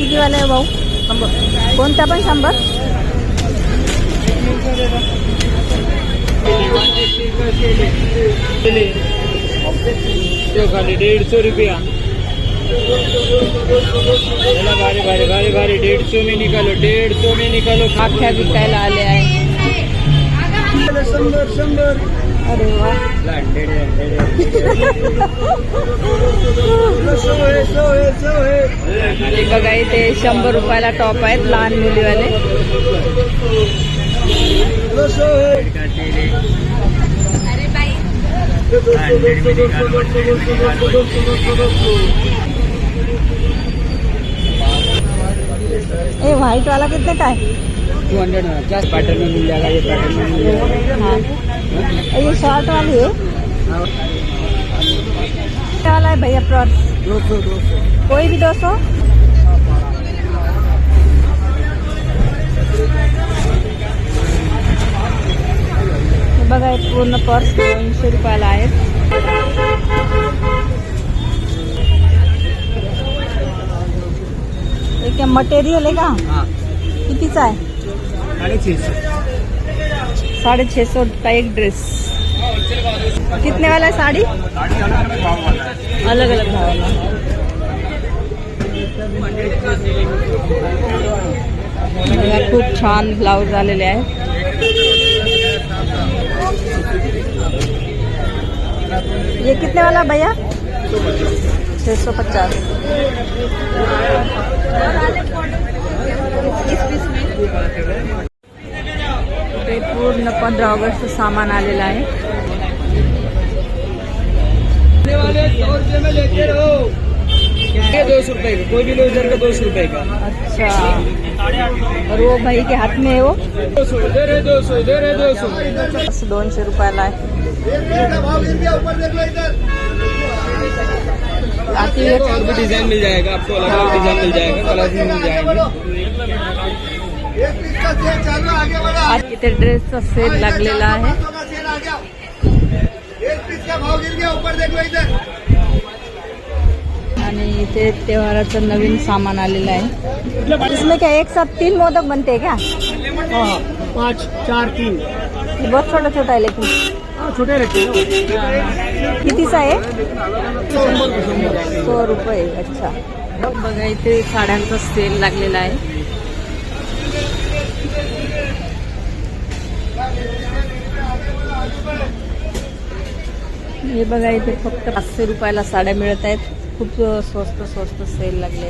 कितीवाला आहे भाऊ? कोणता पण शंभर. तो खाली डेढ़ सौ रुपया भारी भारी भारी भारी डेढ़ सौ में निकालो डेढ़ सौ में निकालो. अख्ख्या विकायला आले आहे. शंभर शंभर. अरे वा. बघा इथे शंभर रुपयाला टॉप आहेत लहान मुलीवाले. ए व्हाइट वाला कितने का है टू हंड्रेड क्या पैटर्न में मिल जाएगा ये पैटर्न में मिल जाएगा? हाँ। ये शॉर्ट वाली है। वाला है भैया पर्स दो सौ दो सौ? कोई भी दो सौ बघा पूर्ण पर्स दोनशे रुपयाला आहेत मटेरियल आहे का हाँ। कितीचा आहे साढ़े छः सौ। का एक ड्रेस। कितने वाला है साड़ी? अलग अलग बघा, खूप छान आलेले आहेत ये कितने वाला भैया? छः सौ पचास। ते पूर्ण पंधरा ऑगस्ट सामान आलेलं आहे. दो सौ रुपए का कोई भी लो इधर का दो सौ रुपए का अच्छा. और वो भाई के हाथ में है वो? दो सौ इधर है दो सौ इधर है दो सौ बस दोनशे रुपयाला आहे. आती है और भी डिज़ाइन मिल जाएगा आपको अलग अलग डिज़ाइन मिल जाएगा। कलर भी मिल जाएँगे इथे ड्रेसचा सेल लागलेला आहे. आणि इथे त्योहाराचं नवीन सामान आलेलं आहे. इसमें क्या एक साथ तीन मोदक बनते हैं क्या? पाँच चार तीन। बहुत छोटा छोटा है लेकिन। हाँ छोटे रहते हैं कितीचा आहे सौ रुपये अच्छा। बघा इथे साड्यांचा सेल लागलेला आहे. हे बघा इथे फक्त पाचशे रुपयाला साड्या मिळत आहेत. खूप स्वस्त स्वस्त सेल लागले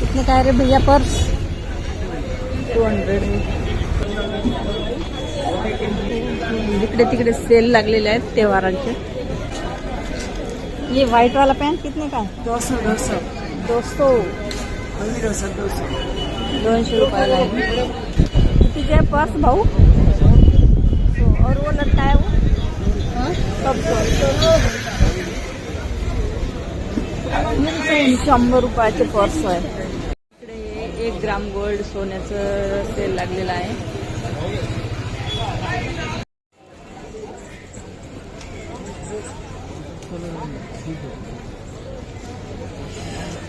कितने काय रे भैया पर्स? टू हंड्रेड इकडे तिकडे सेल लागलेले आहेत त्योहारांचे ये व्हाइट वाला पैंट कितने का? दो सौ दो सौ दो सौ अभी दो सौ दो सौ दोनशे रुपयाला आहे. कितीचे पर्स भाऊ? और वो लगता है वो सब शंभर रुपयाचे पर्स आहे इकडे एक ग्राम गोल्ड सोन्याचं सेल लागलेलं आहे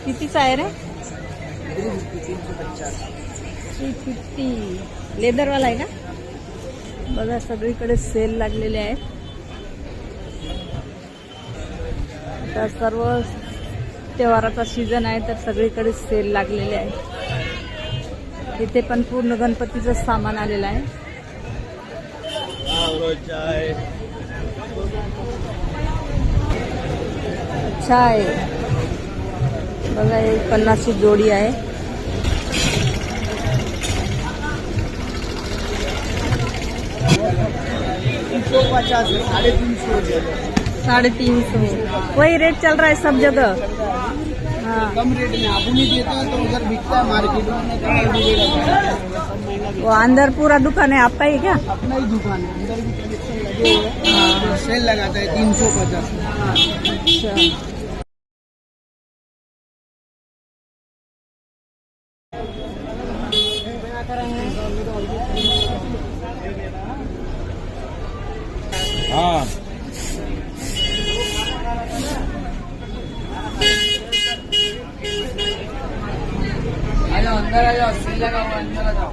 कितीचा आहे रे थ्री फिफ्टी लेदरवाला आहे का बघा सगळीकडे सेल लागलेले आहेत. आता सर्व त्योहाराचा सीझन आहे तर सगळीकडे सेल लागलेले आहे इथे पण पूर्ण गणपतीचं सामान आलेलं आहे. अच्छा आहे. बघा एक पन्नासची जोडी आहे. पचास साढ़े तीन सौ। साढ़े तीन सौ वही रेट चल रहा है सब जगह। हाँ। कम रेट में आप नहीं देते हैं तो उधर बिकता है मार्केट में तो वो अंदर पूरा दुकान है आपका ही क्या? अपना ही दुकान है अंदर भी कलेक्शन लगे हुए हैं। सेल लगाता है तीन सौ पचास। अच्छा हाँ अंदर आ जाओ सील लगा हुआ अंदर आ जाओ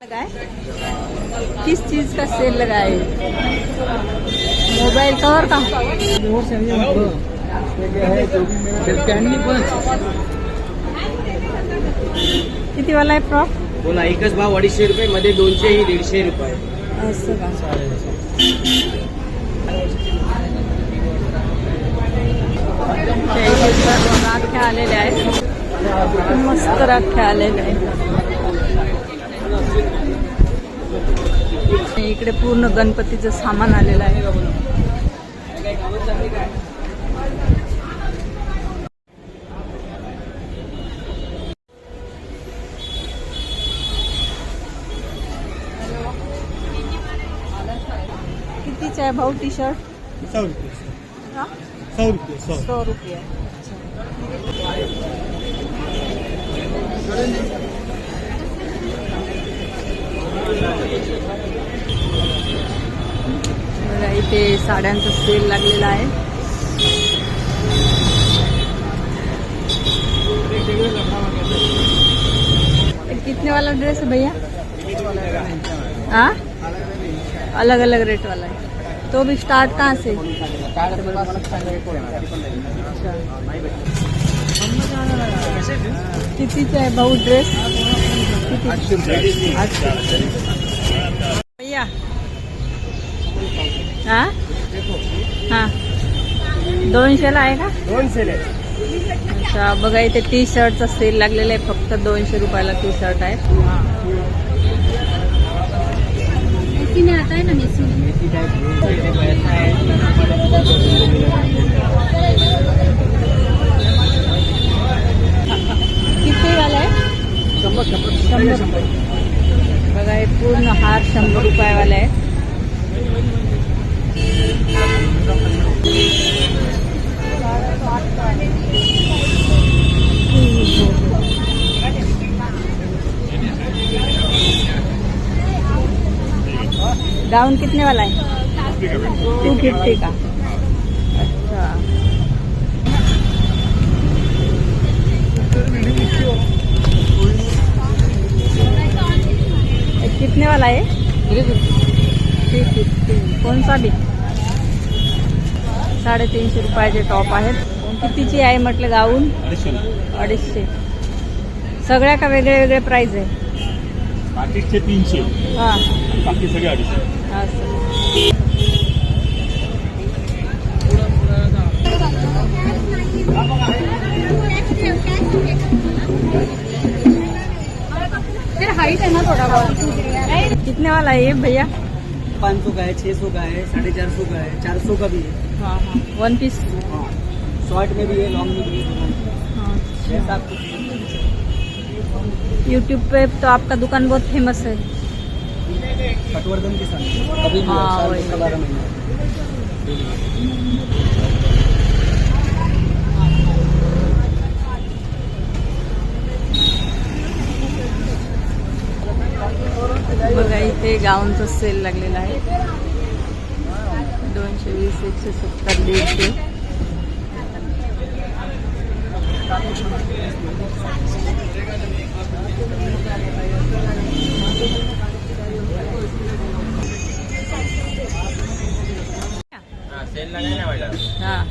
लगा है किस चीज़ का सेल लगा है मोबाइल कवर का? किती वाला आहे फ्रॉक बोला एकच भाव अडीचशे रुपये मध्ये दोनशे ही दीडशे रुपये. असं का? राख्या आलेल्या आहेत. मस्त राख्या आलेल्या आहेत. इकडे पूर्ण गणपतीचं सामान आलेलं आहे. कितीचे आहे भाऊ टी शर्ट सौ रुपये? सौ रुपये सौ रुपये. बघा इथे साड्यांचा सेल लागलेला आहे कितने वाला ड्रेस है भैया हाँ अलग अलग रेट वाला है तो भी स्टार्ट कहाँ से कितीचे आहे भाऊ ड्रेस भैया. हा? हा. दोनशेला आहे का? दोनशे अच्छा बघा इथे टी शर्टचा सेल लागलेला आहे फक्त दोनशे रुपयाला टी शर्ट आहे मेसी में आता है ना मेसी किती वाला आहे शंभर बघा हे पूर्ण हार शंभर रुपयावाला आहे गाउन कितने वाला है? टू फिफ्टी का। कितने वाला है कौन सा बी साडेतीनशे रुपयाचे टॉप आहेत. कितीची आहे म्हटलं गाऊन? अडीचशे. सगळ्या का वेगळे वेगळे प्राइस आहे? तीनशे. हां. बाकी सगळे अडीचशे. असं. कितने वाला है ये भैया। पाँच सौ का है छः सौ का है साढ़े चार सौ का है चार सौ का भी है। हाँ हाँ वन पीस हाँ शॉर्ट में भी है लॉन्ग में भी है। हाँ जैसा आपको यूट्यूब पे तो आपका दुकान बहुत फ़ेमस है। पटवर्धन के साथ। भी हाँ, साल बघा इथे गाऊनचा सेल लागलेला आहे. दोनशे वीस एकशे सत्तर दीडशे. मैडम हाँ.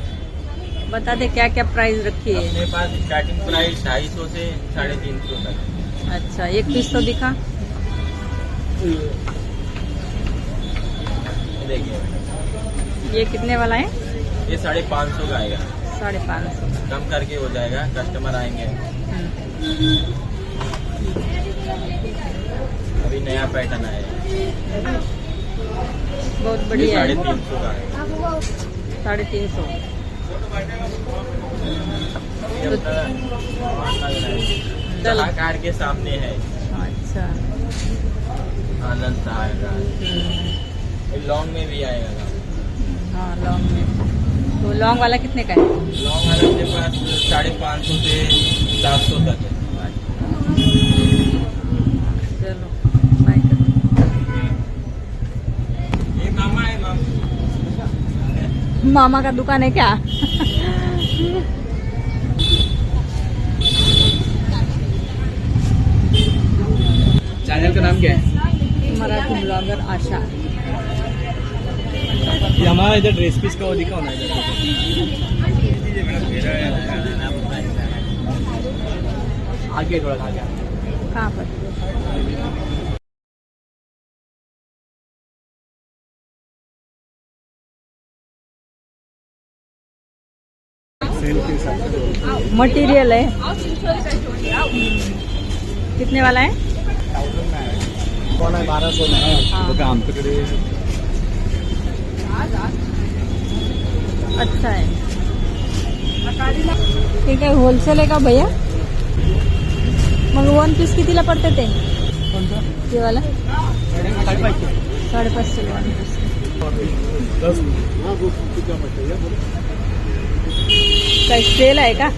बता दे क्या क्या प्राइस रखी है? अपने पास स्टार्टिंग प्राइस ढाई सौ से साढ़े तीन सौ तक. अच्छा एक पीस तो दिखा. देखिए। ये कितने वाला है? ये साढ़े पाँच सौ का आएगा। साढ़े पाँच सौ। कम करके हो जाएगा कस्टमर आएँगे। हम्म। अभी नया पैटर्न आया बहुत बढ़िया साढ़े तीन सौ का है। साढ़े तीन सौ। कार के सामने है। अच्छा। आनंद सहाय का हम्म। लॉन्ग में भी आएगा। हाँ लॉन्ग में। तो लॉन्ग वाला कितने का है? लॉन्ग वाला अपने पास साढ़े पाँच सौ से सात सौ तक है। चलो मामा का दुकान है क्या चैनल का नाम क्या है ब्लॉगर आशा। ये हमारा इधर ड्रेस पीस का वो दिखाओ ना इधर। आगे थोड़ा आगे। कहाँ पर? मटेरियल है। कितने वाला है? कौन है? बारह सौ में हाँ, बघा आमच्याकडे अच्छा आहे ते काय होलसेल आहे का भैया? मग वन पीस कितीला पडते ते ते वाला? साडेपाचशे वन पीस सेल आहे का?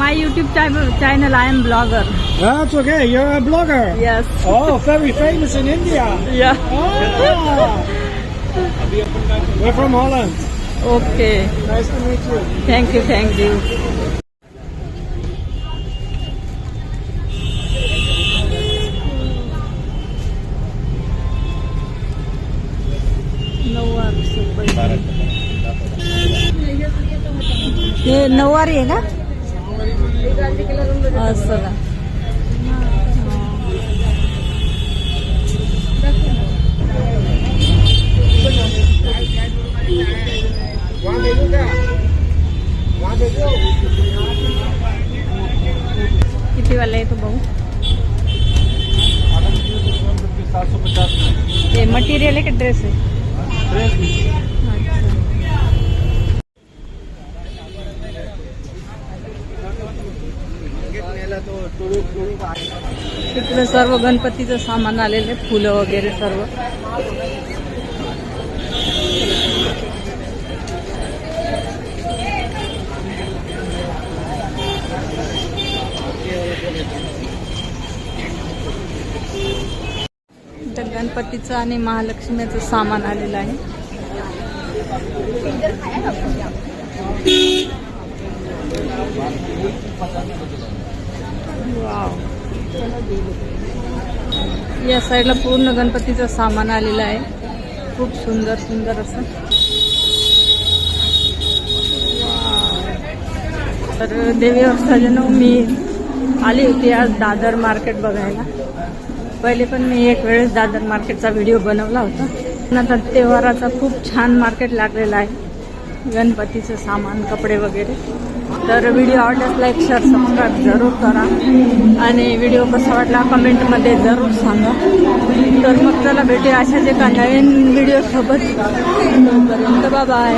My YouTube channel I am blogger That's okay. You're a blogger. Yes Oh, very famous in India. या Oh. We're from Holland. Okay Nice to meet you. Thank you thank you नऊवारी रुपये हे नऊवारी आहे का असं ना तिकडे सर्व गणपतीचं सामान आलेलं आहे फुलं वगैरे सर्व. गणपतीचं आणि महालक्ष्मीचं सामान आलेलं आहे. या साईडला पूर्ण गणपतीचं सामान आलेलं आहे. खूप सुंदर सुंदर असं. तर देवी सजनो मी आली होती आज दादर मार्केट बघायला. पहिले पण मी एक वेळेस दादर मार्केटचा व्हिडिओ बनवला होता. आता त्योहाराचा खूप छान मार्केट लागलेला आहे. गणपतीचं सामान कपडे वगैरे. तर व्हिडिओ आवडल्यास लाईक शेअर सबस्क्राईब जरूर करा. आणि व्हिडिओ कसा वाटला कमेंटमध्ये जरूर सांगा. तर मग चला भेटूया अशाच एका नवीन व्हिडिओसोबत तोपर्यंत बाय